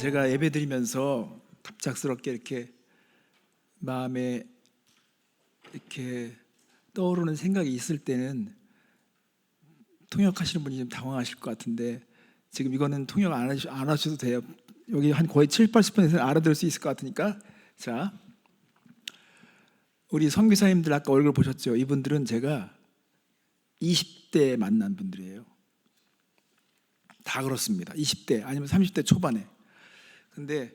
제가 예배 드리면서 갑작스럽게 이렇게 마음에 이렇게 떠오르는 생각이 있을 때는 통역하시는 분이 좀 당황하실 것 같은데 지금 이거는 통역 안, 하셔, 안 하셔도 돼요. 여기 한 거의 7, 80%는 알아들을 수 있을 것 같으니까 자 우리 선교사님들 아까 얼굴 보셨죠? 이분들은 제가 20대 만난 분들이에요. 다 그렇습니다. 20대 아니면 30대 초반에. 근데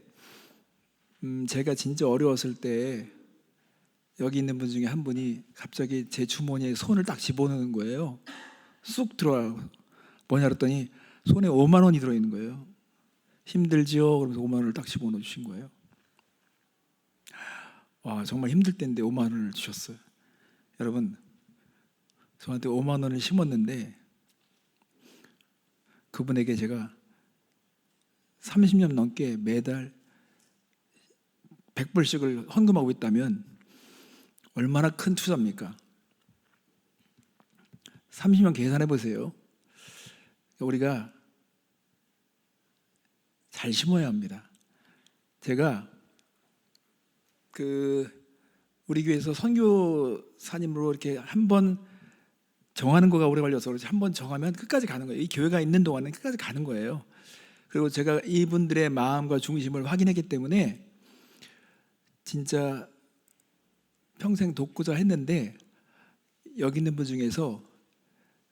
음, 제가 진짜 어려웠을 때 여기 있는 분 중에 한 분이 갑자기 제 주머니에 손을 딱 집어넣는 거예요. 쑥 들어와요. 뭐냐 그랬더니 손에 5만 원이 들어있는 거예요. 힘들지요? 그러면서 5만 원을 딱 집어넣어 주신 거예요. 와 정말 힘들 때인데 5만 원을 주셨어요. 여러분 저한테 5만 원을 심었는데 그분에게 제가 30년 넘게 매달 100불씩을 헌금하고 있다면 얼마나 큰 투자입니까? 30년 계산해 보세요. 우리가 잘 심어야 합니다. 제가 그 우리 교회에서 선교사님으로 이렇게 한 번 정하는 거가 오래 걸려서 그렇지 한 번 정하면 끝까지 가는 거예요. 이 교회가 있는 동안은 끝까지 가는 거예요. 그리고 제가 이분들의 마음과 중심을 확인했기 때문에 진짜 평생 돕고자 했는데 여기 있는 분 중에서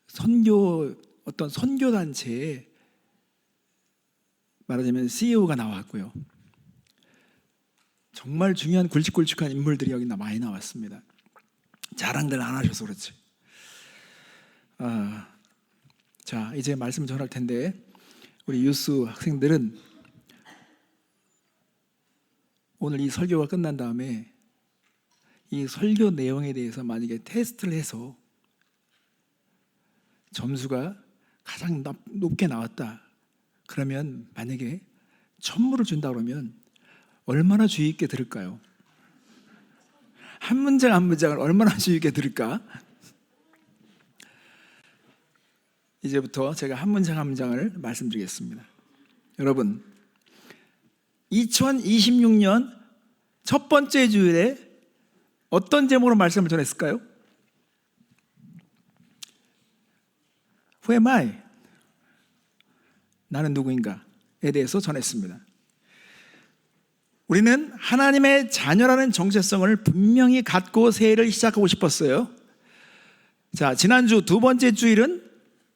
선교 어떤 선교 단체에 말하자면 CEO가 나왔고요. 정말 중요한 굵직굵직한 인물들이 여기 많이 나왔습니다. 자랑들 안 하셔서 그렇지. 아, 자 이제 말씀 전할 텐데 우리 유스 학생들은 오늘 이 설교가 끝난 다음에 이 설교 내용에 대해서 만약에 테스트를 해서 점수가 가장 높게 나왔다. 그러면 만약에 천물을 준다 그러면 얼마나 주의 있게 들을까요? 한 문장 한 문장을 얼마나 주의 있게 들을까? 이제부터 제가 한 문장 한 문장을 말씀드리겠습니다. 여러분, 2026년 첫 번째 주일에 어떤 제목으로 말씀을 전했을까요? Who am I? 나는 누구인가에 대해서 전했습니다. 우리는 하나님의 자녀라는 정체성을 분명히 갖고 새해를 시작하고 싶었어요. 자, 지난주 두 번째 주일은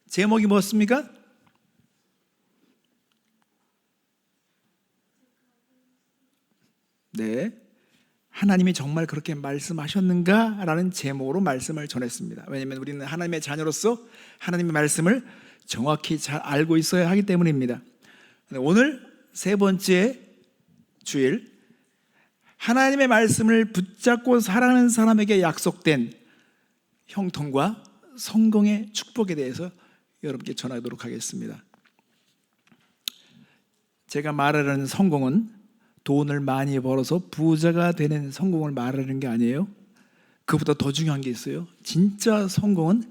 제목이 뭐였습니까? 네. 하나님이 정말 그렇게 말씀하셨는가 라는 제목으로 말씀을 전했습니다. 왜냐하면 우리는 하나님의 자녀로서 하나님의 말씀을 정확히 잘 알고 있어야 하기 때문입니다. 오늘 세 번째 주일 하나님의 말씀을 붙잡고 살아가는 사람에게 약속된 형통과 성공의 축복에 대해서 여러분께 전하도록 하겠습니다. 제가 말하는 성공은 돈을 많이 벌어서 부자가 되는 성공을 말하는 게 아니에요. 그보다 더 중요한 게 있어요. 진짜 성공은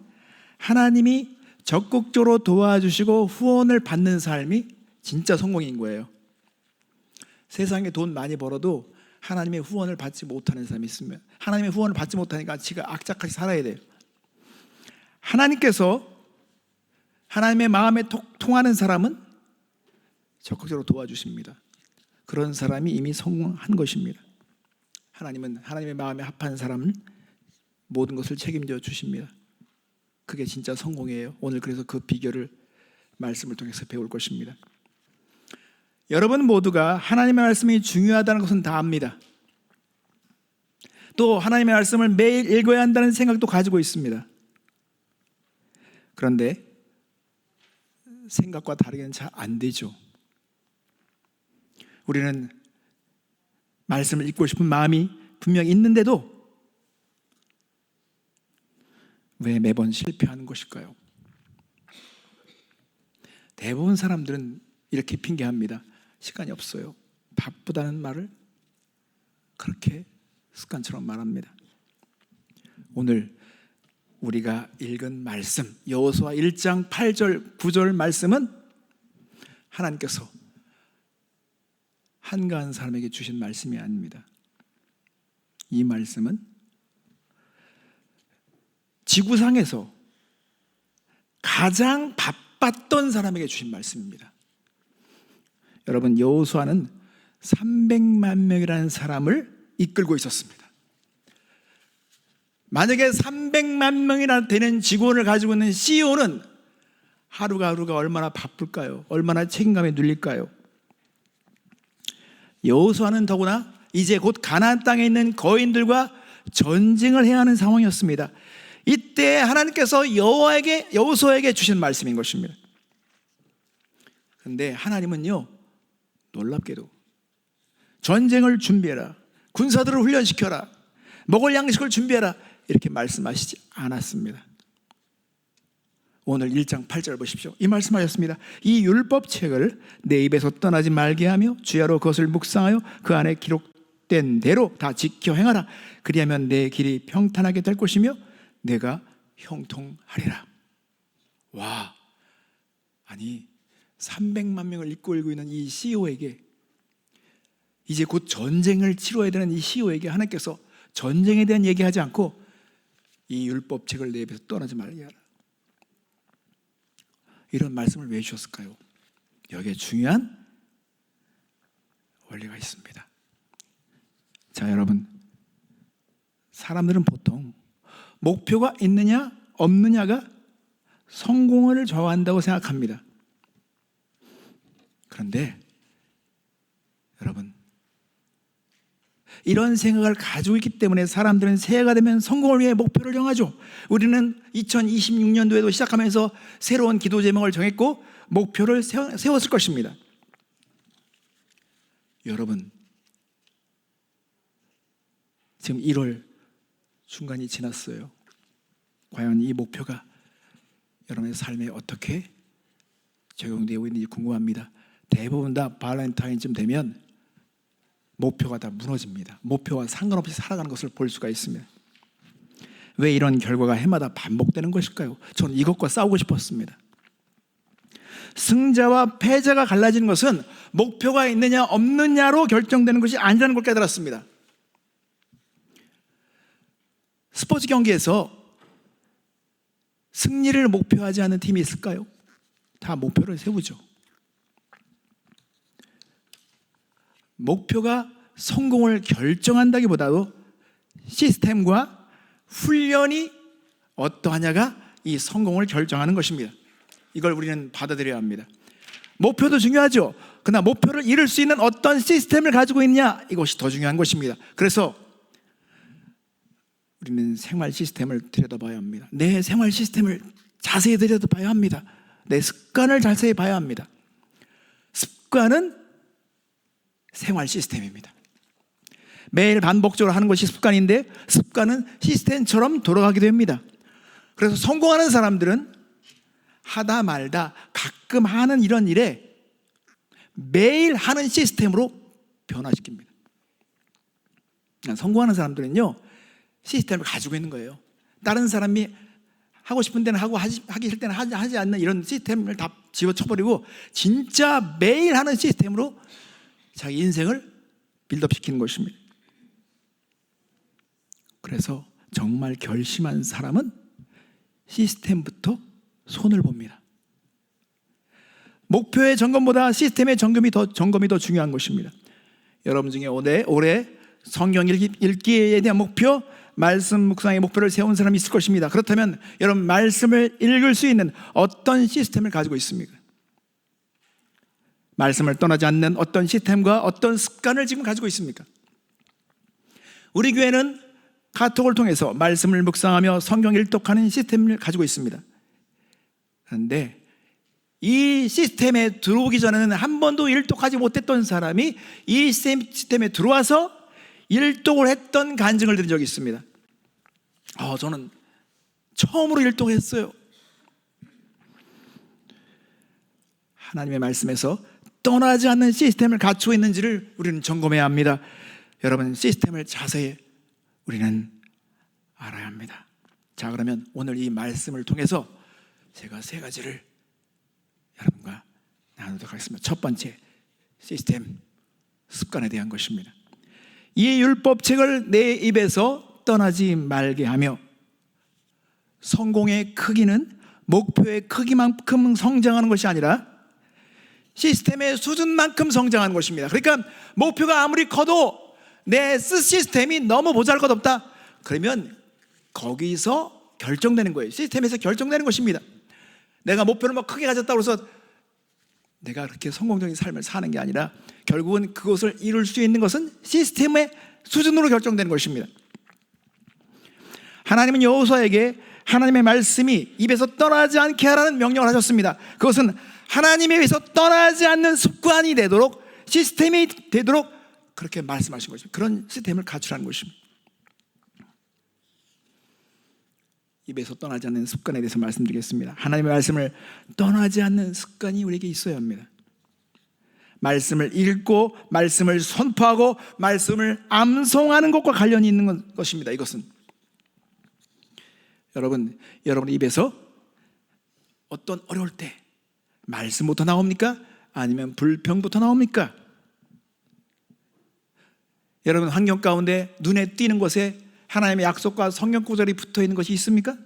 하나님이 적극적으로 도와주시고 후원을 받는 삶이 진짜 성공인 거예요. 세상에 돈 많이 벌어도 하나님의 후원을 받지 못하는 사람이 있으면 하나님의 후원을 받지 못하니까 지가 악착같이 살아야 돼요. 하나님께서 하나님의 마음에 통하는 사람은 적극적으로 도와주십니다. 그런 사람이 이미 성공한 것입니다. 하나님은 하나님의 마음에 합한 사람은 모든 것을 책임져 주십니다. 그게 진짜 성공이에요. 오늘 그래서 그 비결을 말씀을 통해서 배울 것입니다. 여러분 모두가 하나님의 말씀이 중요하다는 것은 다 압니다. 또 하나님의 말씀을 매일 읽어야 한다는 생각도 가지고 있습니다. 그런데 생각과 다르게는 잘 안 되죠. 우리는 말씀을 읽고 싶은 마음이 분명히 있는데도 왜 매번 실패하는 것일까요? 대부분 사람들은 이렇게 핑계합니다. 시간이 없어요. 바쁘다는 말을 그렇게 습관처럼 말합니다. 오늘 우리가 읽은 말씀 여호수아 1장 8절 9절 말씀은 하나님께서 한가한 사람에게 주신 말씀이 아닙니다. 이 말씀은 지구상에서 가장 바빴던 사람에게 주신 말씀입니다. 여러분 여호수아는 300만 명이라는 사람을 이끌고 있었습니다. 만약에 300만 명이나 되는 직원을 가지고 있는 CEO는 하루가 하루가 얼마나 바쁠까요? 얼마나 책임감에 눌릴까요? 여호수아는 더구나 이제 곧 가나안 땅에 있는 거인들과 전쟁을 해야 하는 상황이었습니다. 이때 하나님께서 여호와에게 여호수아에게 주신 말씀인 것입니다. 근데 하나님은요 놀랍게도 전쟁을 준비해라 군사들을 훈련시켜라 먹을 양식을 준비해라 이렇게 말씀하시지 않았습니다. 오늘 1장 8절 보십시오. 이 말씀하셨습니다. 이 율법책을 내 입에서 떠나지 말게 하며 주야로 그것을 묵상하여 그 안에 기록된 대로 다 지켜 행하라. 그리하면 내 길이 평탄하게 될 것이며 내가 형통하리라. 와, 아니 300만 명을 이끌고 있는 이 CEO에게 이제 곧 전쟁을 치러야 되는 이 CEO에게 하나님께서 전쟁에 대한 얘기하지 않고 이 율법책을 내 입에서 떠나지 말게 하라. 이런 말씀을 왜 주셨을까요? 여기에 중요한 원리가 있습니다. 자, 여러분. 사람들은 보통 목표가 있느냐, 없느냐가 성공을 좌우한다고 생각합니다. 그런데 여러분, 이런 생각을 가지고 있기 때문에 사람들은 새해가 되면 성공을 위해 목표를 정하죠. 우리는 2026년도에도 시작하면서 새로운 기도 제목을 정했고 목표를 세웠을 것입니다. 여러분, 지금 1월 중간이 지났어요. 과연 이 목표가 여러분의 삶에 어떻게 적용되고 있는지 궁금합니다. 대부분 다 발렌타인쯤 되면 목표가 다 무너집니다. 목표와 상관없이 살아가는 것을 볼 수가 있습니다. 왜 이런 결과가 해마다 반복되는 것일까요? 저는 이것과 싸우고 싶었습니다. 승자와 패자가 갈라지는 것은 목표가 있느냐 없느냐로 결정되는 것이 아니라는 걸 깨달았습니다. 스포츠 경기에서 승리를 목표하지 않는 팀이 있을까요? 다 목표를 세우죠. 목표가 성공을 결정한다기보다도 시스템과 훈련이 어떠하냐가 이 성공을 결정하는 것입니다. 이걸 우리는 받아들여야 합니다. 목표도 중요하죠. 그러나 목표를 이룰 수 있는 어떤 시스템을 가지고 있냐 이것이 더 중요한 것입니다. 그래서 우리는 생활 시스템을 들여다봐야 합니다. 내 생활 시스템을 자세히 들여다봐야 합니다. 내 습관을 자세히 봐야 합니다. 습관은 생활 시스템입니다. 매일 반복적으로 하는 것이 습관인데 습관은 시스템처럼 돌아가게 됩니다. 그래서 성공하는 사람들은 하다 말다 가끔 하는 이런 일에 매일 하는 시스템으로 변화시킵니다. 성공하는 사람들은요, 시스템을 가지고 있는 거예요. 다른 사람이 하고 싶은 데는 하고 하기 싫을 때는 하지, 하지 않는 이런 시스템을 다 집어쳐버리고 진짜 매일 하는 시스템으로 자기 인생을 빌드업 시키는 것입니다. 그래서 정말 결심한 사람은 시스템부터 손을 봅니다. 목표의 점검보다 시스템의 점검이 더 점검이 더 중요한 것입니다. 여러분 중에 올해 올해 성경 읽기, 읽기에 대한 목표, 말씀 묵상의 목표를 세운 사람이 있을 것입니다. 그렇다면 여러분 말씀을 읽을 수 있는 어떤 시스템을 가지고 있습니까? 말씀을 떠나지 않는 어떤 시스템과 어떤 습관을 지금 가지고 있습니까? 우리 교회는 카톡을 통해서 말씀을 묵상하며 성경 일독하는 시스템을 가지고 있습니다. 그런데 이 시스템에 들어오기 전에는 한 번도 일독하지 못했던 사람이 이 시스템에 들어와서 일독을 했던 간증을 들은 적이 있습니다. 어, 저는 처음으로 일독했어요. 하나님의 말씀에서 떠나지 않는 시스템을 갖추고 있는지를 우리는 점검해야 합니다. 여러분, 시스템을 자세히 우리는 알아야 합니다. 자, 그러면 오늘 이 말씀을 통해서 제가 세 가지를 여러분과 나누도록 하겠습니다. 첫 번째, 시스템. 습관에 대한 것입니다. 이 율법책을 내 입에서 떠나지 말게 하며 성공의 크기는 목표의 크기만큼 성장하는 것이 아니라 시스템의 수준만큼 성장하는 것입니다. 그러니까 목표가 아무리 커도 내 시스템이 너무 보잘것없다. 그러면 거기서 결정되는 거예요. 시스템에서 결정되는 것입니다. 내가 목표를 뭐 크게 가졌다고 해서 내가 그렇게 성공적인 삶을 사는 게 아니라 결국은 그것을 이룰 수 있는 것은 시스템의 수준으로 결정되는 것입니다. 하나님은 여호수아에게 하나님의 말씀이 입에서 떠나지 않게 하라는 명령을 하셨습니다. 그것은 하나님에 의해서 떠나지 않는 습관이 되도록 시스템이 되도록 그렇게 말씀하신 것입니다. 그런 시스템을 갖추라는 것입니다. 입에서 떠나지 않는 습관에 대해서 말씀드리겠습니다. 하나님의 말씀을 떠나지 않는 습관이 우리에게 있어야 합니다. 말씀을 읽고 말씀을 선포하고 말씀을 암송하는 것과 관련이 있는 것입니다. 이것은 여러분 여러분 입에서 어떤 어려울 때 말씀부터 나옵니까? 아니면 불평부터 나옵니까? 여러분 환경 가운데 눈에 띄는 것에 하나님의 약속과 성경 구절이 붙어 있는 것이 있습니까?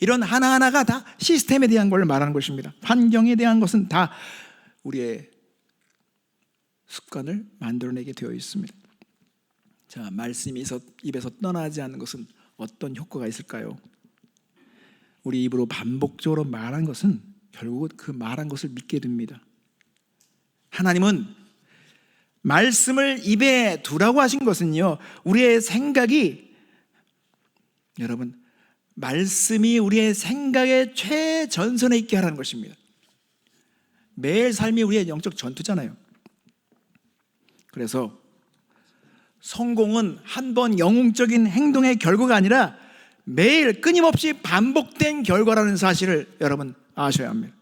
이런 하나하나가 다 시스템에 대한 걸 말하는 것입니다. 환경에 대한 것은 다 우리의 습관을 만들어내게 되어 있습니다. 자, 말씀이 입에서 떠나지 않는 것은 어떤 효과가 있을까요? 우리 입으로 반복적으로 말한 것은 결국 그 말한 것을 믿게 됩니다. 하나님은 말씀을 입에 두라고 하신 것은요, 우리의 생각이, 여러분, 말씀이 우리의 생각의 최전선에 있게 하라는 것입니다. 매일 삶이 우리의 영적 전투잖아요. 그래서 성공은 한 번 영웅적인 행동의 결과가 아니라 매일 끊임없이 반복된 결과라는 사실을 여러분 아셔야 합니다.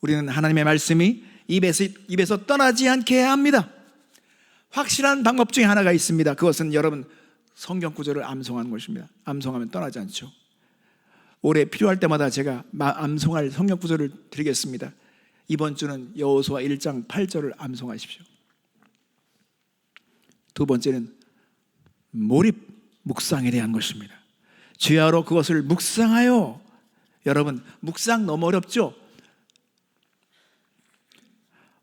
우리는 하나님의 말씀이 입에서, 입에서 떠나지 않게 해야 합니다. 확실한 방법 중에 하나가 있습니다. 그것은 여러분 성경 구절을 암송하는 것입니다. 암송하면 떠나지 않죠. 올해 필요할 때마다 제가 암송할 성경 구절을 드리겠습니다. 이번 주는 여호수아 1장 8절을 암송하십시오. 두 번째는 몰입 묵상에 대한 것입니다. 주야로 그것을 묵상하여 여러분 묵상 너무 어렵죠?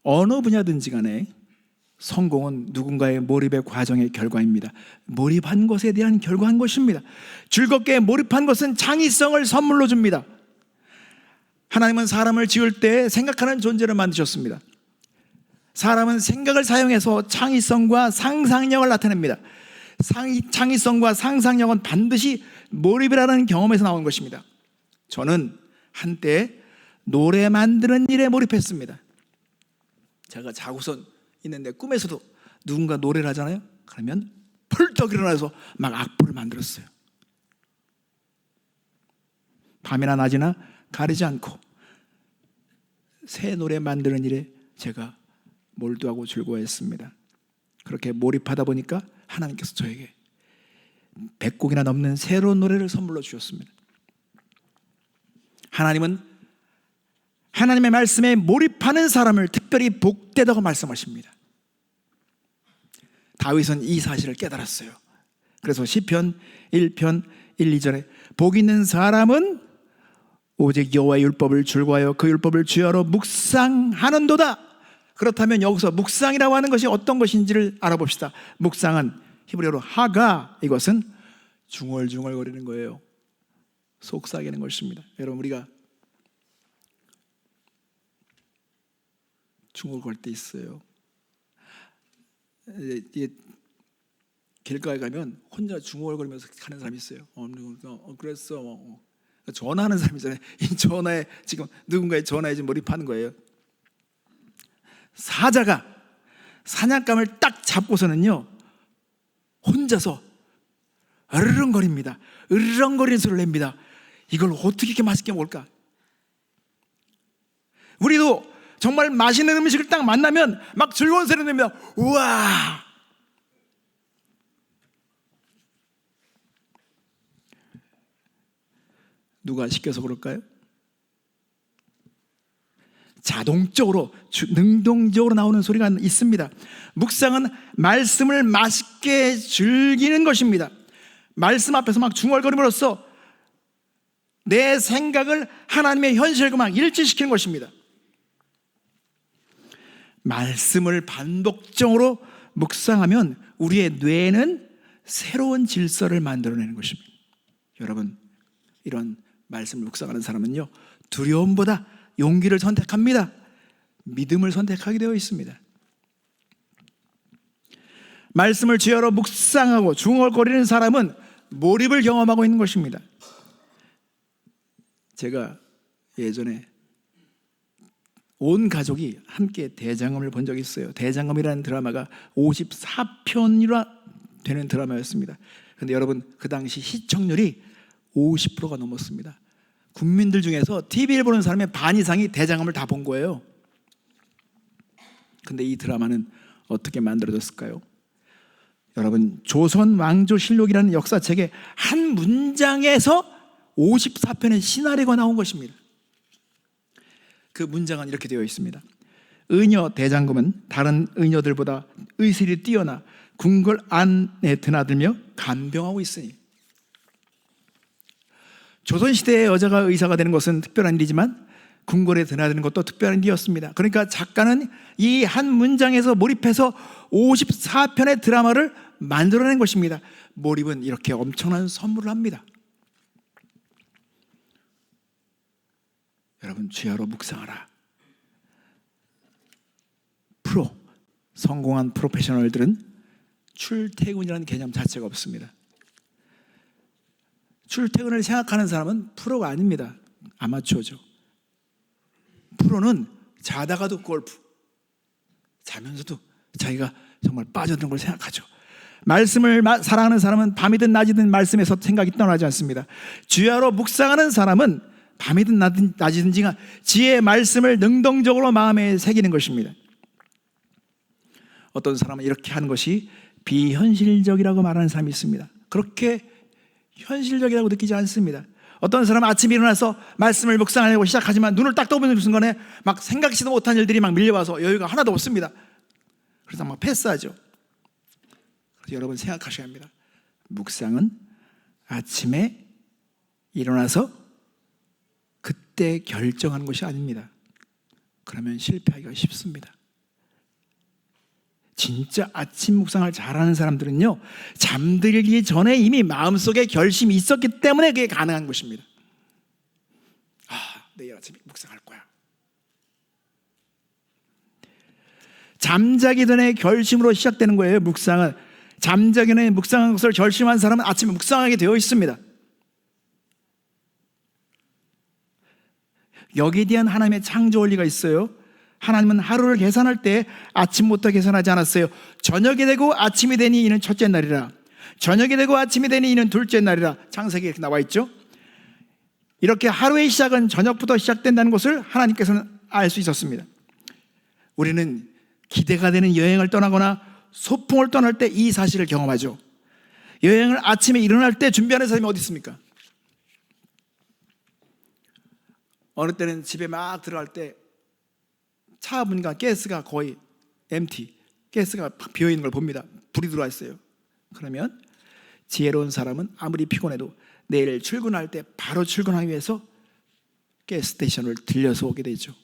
어느 분야든지 간에 성공은 누군가의 몰입의 과정의 결과입니다. 몰입한 것에 대한 결과인 것입니다. 즐겁게 몰입한 것은 창의성을 선물로 줍니다. 하나님은 사람을 지을 때 생각하는 존재를 만드셨습니다. 사람은 생각을 사용해서 창의성과 상상력을 나타냅니다. 창의성과 상상력은 반드시 몰입이라는 경험에서 나온 것입니다. 저는 한때 노래 만드는 일에 몰입했습니다. 제가 자고선 있는데 꿈에서도 누군가 노래를 하잖아요. 그러면 펄떡 일어나서 막 악보를 만들었어요. 밤이나 낮이나 가리지 않고 새 노래 만드는 일에 제가 몰두하고 즐거워했습니다. 그렇게 몰입하다 보니까 하나님께서 저에게 100곡이나 넘는 새로운 노래를 선물로 주셨습니다. 하나님은 하나님의 말씀에 몰입하는 사람을 특별히 복되다고 말씀하십니다. 다윗은 이 사실을 깨달았어요. 그래서 시편 1편 1, 2절에 복 있는 사람은 오직 여호와의 율법을 줄과하여 그 율법을 주야로 묵상하는도다. 그렇다면 여기서 묵상이라고 하는 것이 어떤 것인지를 알아봅시다. 묵상은 히브리어로 하가 이것은 중얼중얼거리는 거예요. 속삭이는 것입니다. 여러분 우리가 중얼거릴 때 있어요. 길가에 가면 혼자 중얼거리면서 가는 사람이 있어요. 어, 어 그랬어. 어. 전화하는 사람이잖아요. 이 전화에 지금 누군가의 전화에 지금 몰입하는 거예요. 사자가 사냥감을 딱 잡고서는요 혼자서 으르렁거립니다. 으르렁거리는 소리를 냅니다. 이걸 어떻게 이렇게 맛있게 먹을까? 우리도 정말 맛있는 음식을 딱 만나면 막 즐거운 소리 냅니다. 우와! 누가 시켜서 그럴까요? 자동적으로 주- 능동적으로 나오는 소리가 있습니다. 묵상은 말씀을 맛있게 즐기는 것입니다. 말씀 앞에서 막 중얼거림으로써 내 생각을 하나님의 현실과 막 일치시키는 것입니다. 말씀을 반복적으로 묵상하면 우리의 뇌는 새로운 질서를 만들어내는 것입니다. 여러분, 이런 말씀을 묵상하는 사람은요, 두려움보다 용기를 선택합니다. 믿음을 선택하게 되어 있습니다. 말씀을 주여로 묵상하고 중얼거리는 사람은 몰입을 경험하고 있는 것입니다. 제가 예전에 온 가족이 함께 대장금을 본 적이 있어요. 대장금이라는 드라마가 54편이나 되는 드라마였습니다. 근데 여러분 그 당시 시청률이 50%가 넘었습니다. 국민들 중에서 TV를 보는 사람의 반 이상이 대장금을 다 본 거예요. 근데 이 드라마는 어떻게 만들어졌을까요? 여러분 조선 왕조 실록이라는 역사책에 한 문장에서 54편의 시나리오가 나온 것입니다. 그 문장은 이렇게 되어 있습니다. 의녀 대장금은 다른 의녀들보다 의술이 뛰어나 궁궐 안에 드나들며 간병하고 있으니 조선시대의 여자가 의사가 되는 것은 특별한 일이지만 궁궐에 드나드는 것도 특별한 일이었습니다. 그러니까 작가는 이 한 문장에서 몰입해서 54편의 드라마를 만들어낸 것입니다. 몰입은 이렇게 엄청난 선물을 합니다. 여러분 주야로 묵상하라. 프로 성공한 프로페셔널들은 출퇴근이라는 개념 자체가 없습니다. 출퇴근을 생각하는 사람은 프로가 아닙니다. 아마추어죠. 프로는 자다가도 골프, 자면서도 자기가 정말 빠져드는 걸 생각하죠. 말씀을 마- 사랑하는 사람은 밤이든 낮이든 말씀에서 생각이 떠나지 않습니다. 주야로 묵상하는 사람은 밤이든 낮이든, 낮이든지가 지혜의 말씀을 능동적으로 마음에 새기는 것입니다. 어떤 사람은 이렇게 하는 것이 비현실적이라고 말하는 사람이 있습니다. 그렇게 현실적이라고 느끼지 않습니다. 어떤 사람은 아침에 일어나서 말씀을 묵상하려고 시작하지만 눈을 딱 떠보는 순간에 막 생각지도 못한 일들이 막 밀려와서 여유가 하나도 없습니다. 그래서 막 패스하죠. 그래서 여러분 생각하셔야 합니다. 묵상은 아침에 일어나서 그때 결정하는 것이 아닙니다. 그러면 실패하기가 쉽습니다. 진짜 아침 묵상을 잘하는 사람들은요, 잠들기 전에 이미 마음속에 결심이 있었기 때문에 그게 가능한 것입니다. 아, 내일 아침에 묵상할 거야. 잠자기 전에 결심으로 시작되는 거예요, 묵상은. 잠자기 전에 묵상한 것을 결심한 사람은 아침에 묵상하게 되어 있습니다. 여기에 대한 하나님의 창조 원리가 있어요. 하나님은 하루를 계산할 때 아침부터 계산하지 않았어요. 저녁이 되고 아침이 되니 이는 첫째 날이라. 저녁이 되고 아침이 되니 이는 둘째 날이라. 창세기에 이렇게 나와 있죠. 이렇게 하루의 시작은 저녁부터 시작된다는 것을 하나님께서는 알 수 있었습니다. 우리는 기대가 되는 여행을 떠나거나 소풍을 떠날 때 이 사실을 경험하죠. 여행을 아침에 일어날 때 준비하는 사람이 어디 있습니까? 어느 때는 집에 막 들어갈 때 차 문과 가스가 거의 MT, 가스가 비어 있는 걸 봅니다. 불이 들어와 있어요. 그러면 지혜로운 사람은 아무리 피곤해도 내일 출근할 때 바로 출근하기 위해서 가스 스테이션을 들려서 오게 되죠.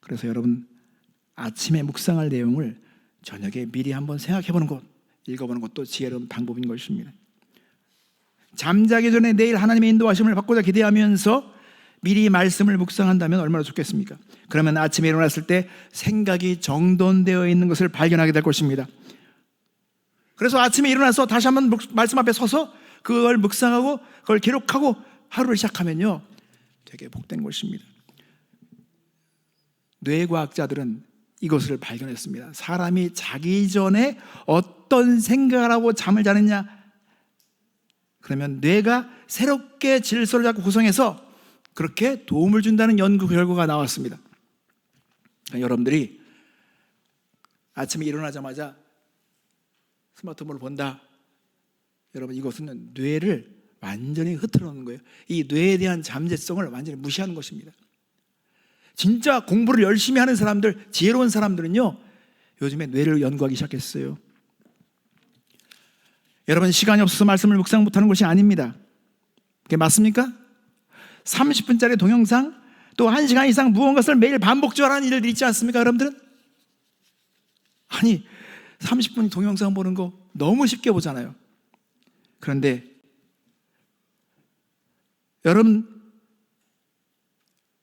그래서 여러분 아침에 묵상할 내용을 저녁에 미리 한번 생각해 보는 것, 읽어 보는 것도 지혜로운 방법인 것입니다. 잠자기 전에 내일 하나님의 인도하심을 받고자 기대하면서 미리 말씀을 묵상한다면 얼마나 좋겠습니까? 그러면 아침에 일어났을 때 생각이 정돈되어 있는 것을 발견하게 될 것입니다. 그래서 아침에 일어나서 다시 한번 묵- 말씀 앞에 서서 그걸 묵상하고 그걸 기록하고 하루를 시작하면요. 되게 복된 것입니다. 뇌과학자들은 이것을 발견했습니다. 사람이 자기 전에 어떤 생각을 하고 잠을 자느냐 그러면 뇌가 새롭게 질서를 잡고 구성해서 그렇게 도움을 준다는 연구 결과가 나왔습니다. 그러니까 여러분들이 아침에 일어나자마자 스마트폰을 본다. 여러분 이것은 뇌를 완전히 흐트러놓는 거예요. 이 뇌에 대한 잠재성을 완전히 무시하는 것입니다. 진짜 공부를 열심히 하는 사람들, 지혜로운 사람들은요, 요즘에 뇌를 연구하기 시작했어요. 여러분, 시간이 없어서 말씀을 묵상 못하는 것이 아닙니다. 그게 맞습니까? 30분짜리 동영상, 또 1시간 이상 무언가를 매일 반복적으로 일들이 있지 않습니까, 여러분들은? 아니, 30분 동영상 보는 거 너무 쉽게 보잖아요. 그런데 여러분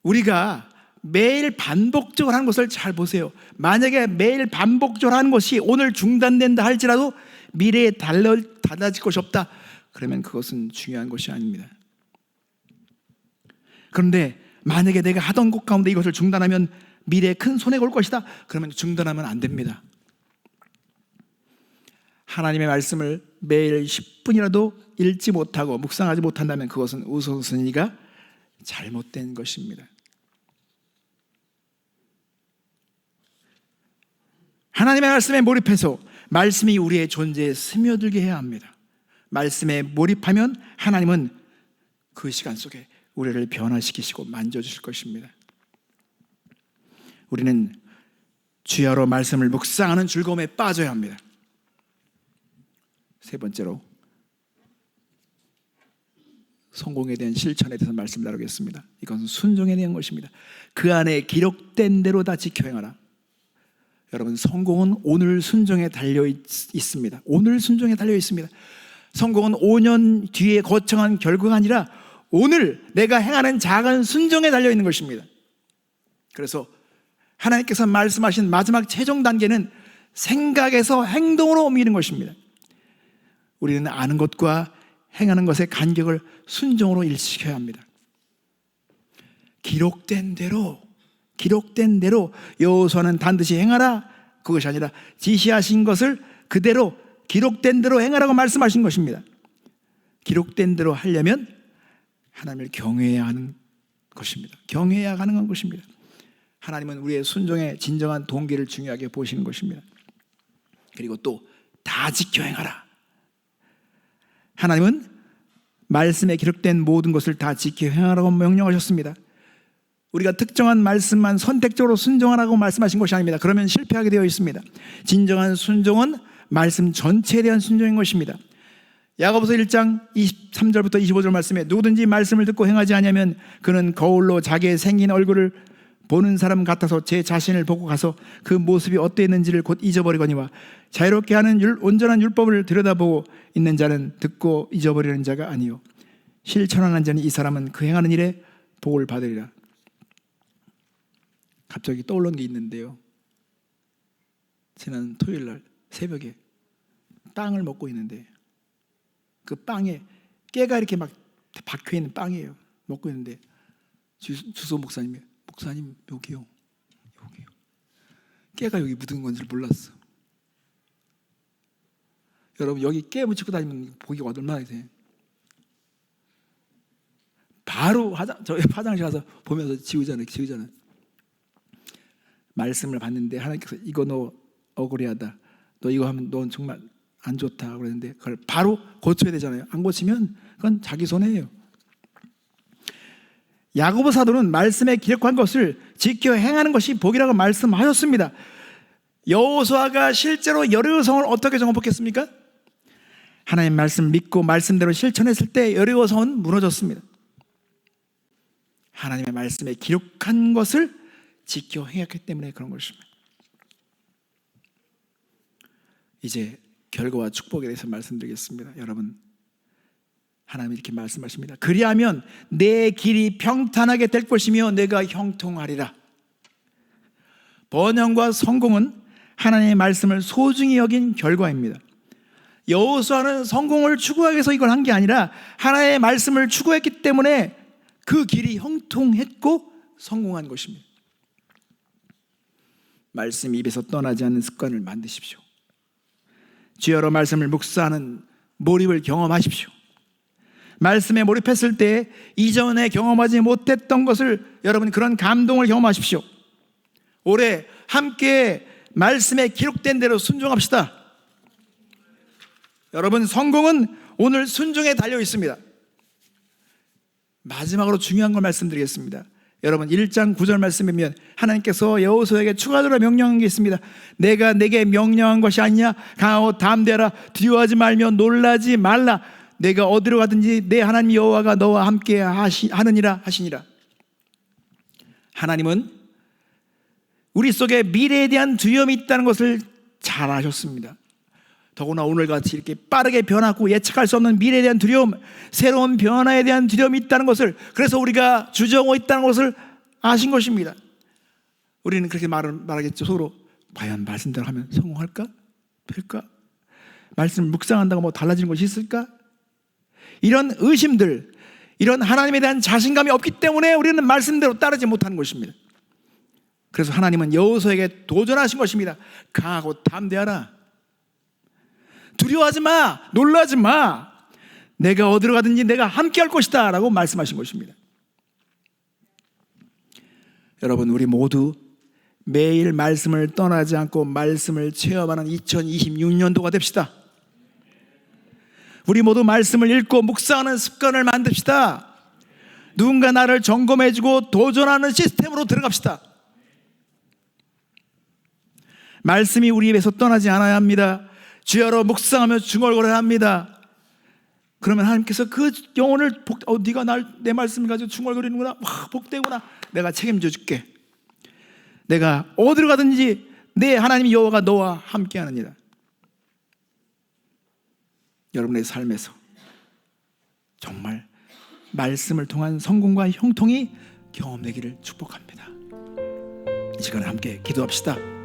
우리가 매일 반복적으로 하는 것을 잘 보세요. 만약에 매일 반복적으로 하는 것이 오늘 중단된다 할지라도 미래에 달라, 달라질 것이 없다. 그러면 그것은 중요한 것이 아닙니다. 그런데 만약에 내가 하던 것 가운데 이것을 중단하면 미래에 큰 손해가 올 것이다. 그러면 중단하면 안 됩니다. 하나님의 말씀을 매일 10분이라도 읽지 못하고 묵상하지 못한다면 그것은 우선순위가 잘못된 것입니다. 하나님의 말씀에 몰입해서 말씀이 우리의 존재에 스며들게 해야 합니다. 말씀에 몰입하면 하나님은 그 시간 속에 우리를 변화시키시고 만져주실 것입니다. 우리는 주야로 말씀을 묵상하는 즐거움에 빠져야 합니다. 세 번째로 성공에 대한 실천에 대해서 말씀 나누겠습니다. 이것은 순종에 대한 것입니다. 그 안에 기록된 대로 다 지켜 행하라. 여러분 성공은 오늘 순종에 달려 있, 습니다 오늘 순종에 달려 있습니다. 성공은 5년 뒤에 거창한 결과가 아니라 오늘 내가 행하는 작은 순종에 달려 있는 것입니다. 그래서 하나님께서 말씀하신 마지막 최종 단계는 생각에서 행동으로 옮기는 것입니다. 우리는 아는 것과 행하는 것의 간격을 순종으로 일시켜야 합니다. 기록된 대로 기록된 대로 여호수아는 반드시 행하라 그것이 아니라 지시하신 것을 그대로 기록된 대로 행하라고 말씀하신 것입니다. 기록된 대로 하려면 하나님을 경외해야 하는 것입니다. 경외해야 가능한 것입니다. 하나님은 우리의 순종의 진정한 동기를 중요하게 보시는 것입니다. 그리고 또 다 지켜 행하라. 하나님은 말씀에 기록된 모든 것을 다 지켜 행하라고 명령하셨습니다. 우리가 특정한 말씀만 선택적으로 순종하라고 말씀하신 것이 아닙니다. 그러면 실패하게 되어 있습니다. 진정한 순종은 말씀 전체에 대한 순종인 것입니다. 야고보서 1장 23절부터 25절 말씀에 누구든지 말씀을 듣고 행하지 않으면 그는 거울로 자기의 생긴 얼굴을 보는 사람 같아서 제 자신을 보고 가서 그 모습이 어떠했는지를 곧 잊어버리거니와 자유롭게 하는 율, 온전한 율법을 들여다보고 있는 자는 듣고 잊어버리는 자가 아니요 실천하는 자는 이 사람은 그 행하는 일에 복을 받으리라. 갑자기 떠올른 게 있는데요. 지난 토요일 날 새벽에 빵을 먹고 있는데 그 빵에 깨가 이렇게 막 박혀 있는 빵이에요. 먹고 있는데 주소 목사님이 목사님 여기요. 여기요. 깨가 여기 묻은 건지 몰랐어. 여러분 여기 깨 묻히고 다니면 보기가 얼마나 돼. 바로 화장 저 화장실 가서 보면서 지우잖아요. 지우잖아요. 말씀을 봤는데 하나님께서 이거 너 억울해하다. 너 이거 하면 넌 정말 안 좋다 그랬는데 그걸 바로 고쳐야 되잖아요. 안 고치면 그건 자기 손해예요. 야고보 사도는 말씀에 기록한 것을 지켜 행하는 것이 복이라고 말씀하셨습니다. 여호수아가 실제로 여리고성을 어떻게 정복했습니까? 하나님 말씀 믿고 말씀대로 실천했을 때 여리고성은 무너졌습니다. 하나님의 말씀에 기록한 것을 지켜 행했기 때문에 그런 것입니다. 이제 결과와 축복에 대해서 말씀드리겠습니다. 여러분 하나님 이렇게 말씀하십니다. 그리하면 내 길이 평탄하게 될 것이며 내가 형통하리라. 번영과 성공은 하나님의 말씀을 소중히 여긴 결과입니다. 여호수아는 성공을 추구하기 위해서 이걸 한 게 아니라 하나님의 말씀을 추구했기 때문에 그 길이 형통했고 성공한 것입니다. 말씀 입에서 떠나지 않는 습관을 만드십시오. 주여로 말씀을 묵사하는 몰입을 경험하십시오. 말씀에 몰입했을 때 이전에 경험하지 못했던 것을 여러분 그런 감동을 경험하십시오. 올해 함께 말씀에 기록된 대로 순종합시다. 여러분 성공은 오늘 순종에 달려 있습니다. 마지막으로 중요한 걸 말씀드리겠습니다. 여러분 1장 9절 말씀이면 하나님께서 여호수아에게 추가적으로 명령한 게 있습니다. 내가 내게 명령한 것이 아니냐 강하고 담대라 두려워하지 말며 놀라지 말라 내가 어디로 가든지 내 하나님 여호와가 너와 함께 하시, 하느니라 하시니라. 하나님은 우리 속에 미래에 대한 두려움이 있다는 것을 잘 아셨습니다. 더구나 오늘같이 이렇게 빠르게 변하고 예측할 수 없는 미래에 대한 두려움, 새로운 변화에 대한 두려움이 있다는 것을 그래서 우리가 주저하고 있다는 것을 아신 것입니다. 우리는 그렇게 말, 말하겠죠. 서로 과연 말씀대로 하면 성공할까? 될까? 말씀을 묵상한다고 뭐 달라지는 것이 있을까? 이런 의심들, 이런 하나님에 대한 자신감이 없기 때문에 우리는 말씀대로 따르지 못하는 것입니다. 그래서 하나님은 여호수에게 도전하신 것입니다. 강하고 담대하라. 두려워하지 마, 놀라지 마. 내가 어디로 가든지 내가 함께 할 것이다 라고 말씀하신 것입니다. 여러분, 우리 모두 매일 말씀을 떠나지 않고 말씀을 체험하는 2026년도가 됩시다. 우리 모두 말씀을 읽고 묵상하는 습관을 만듭시다. 누군가 나를 점검해주고 도전하는 시스템으로 들어갑시다. 말씀이 우리 입에서 떠나지 않아야 합니다. 주여로 묵상하며 중얼거려야 합니다. 그러면 하나님께서 그 영혼을 복, 어, 네가 날 내 말씀을 가지고 중얼거리는구나. 와, 복되구나. 내가 책임져 줄게. 내가 어디로 가든지 내 하나님 여호와가 너와 함께 하느니라. 여러분의 삶에서 정말 말씀을 통한 성공과 형통이 경험되기를 축복합니다. 이 시간에 함께 기도합시다.